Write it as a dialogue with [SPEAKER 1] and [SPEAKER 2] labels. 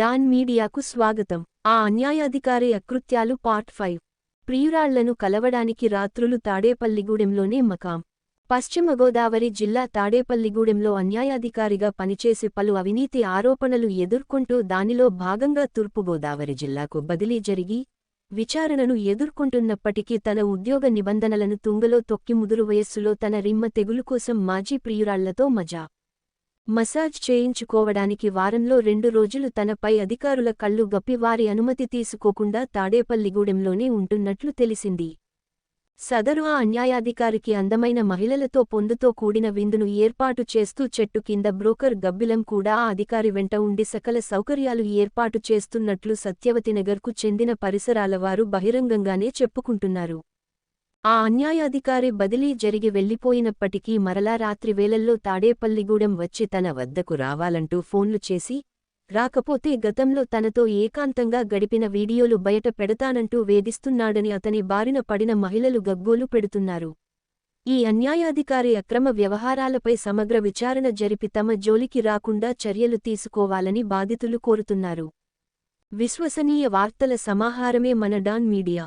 [SPEAKER 1] Don మీడియాకు స్వాగతం. ఆ అన్యాయాధికారి అకృత్యాలు పార్ట్ ఫైవ్. ప్రియురాళ్ళను కలవడానికి రాత్రులు తాడేపల్లిగూడెంలోనే మకాం. పశ్చిమ గోదావరి జిల్లా తాడేపల్లిగూడెంలో అన్యాయాధికారిగా పనిచేసి పలు అవినీతి ఆరోపణలు ఎదుర్కొంటూ దానిలో భాగంగా తూర్పుగోదావరి జిల్లాకు బదిలీ జరిగి విచారణను ఎదుర్కొంటున్నప్పటికీ తన ఉద్యోగ నిబంధనలను తుంగలో తొక్కి ముదురు వయస్సులో తన రిమ్మ తెగులు కోసం మాజీ ప్రియురాళ్ళతో మజా. మసాజ్ చేయించుకోవడానికి వారంలో రెండు రోజులు తనపై అధికారుల కళ్ళు గప్పి వారి అనుమతి తీసుకోకుండా తాడేపల్లిగూడెంలోనే ఉంటున్నట్లు తెలిసింది. సదరు ఆ అన్యాయాధికారికి అందమైన మహిళలతో పొందుతో కూడిన విందును ఏర్పాటు చేస్తూ చెట్టు కింద బ్రోకర్ గబ్బిలం కూడా ఆ అధికారి వెంట ఉండి సకల సౌకర్యాలు ఏర్పాటు చేస్తున్నట్లు సత్యవతినగర్కు చెందిన పరిసరాల వారు బహిరంగంగానే చెప్పుకుంటున్నారు. ఆ అన్యాయాధికారి బదిలీ జరిగి వెళ్ళిపోయినప్పటికీ మరలా రాత్రి వేళల్లో తాడేపల్లిగూడెం వచ్చి తన వద్దకు రావాలంటూ ఫోన్లు చేసి రాకపోతే గతంలో తనతో ఏకాంతంగా గడిపిన వీడియోలు బయట పెడతానంటూ వేధిస్తున్నాడని అతని బారిన పడిన మహిళలు గగ్గోలు పెడుతున్నారు. ఈ అన్యాయాధికారి అక్రమ వ్యవహారాలపై సమగ్ర విచారణ జరిపి తమ జోలికి రాకుండా చర్యలు తీసుకోవాలని బాధితులు కోరుతున్నారు. విశ్వసనీయ వార్తల సమాహారమే మన డాన్ మీడియా.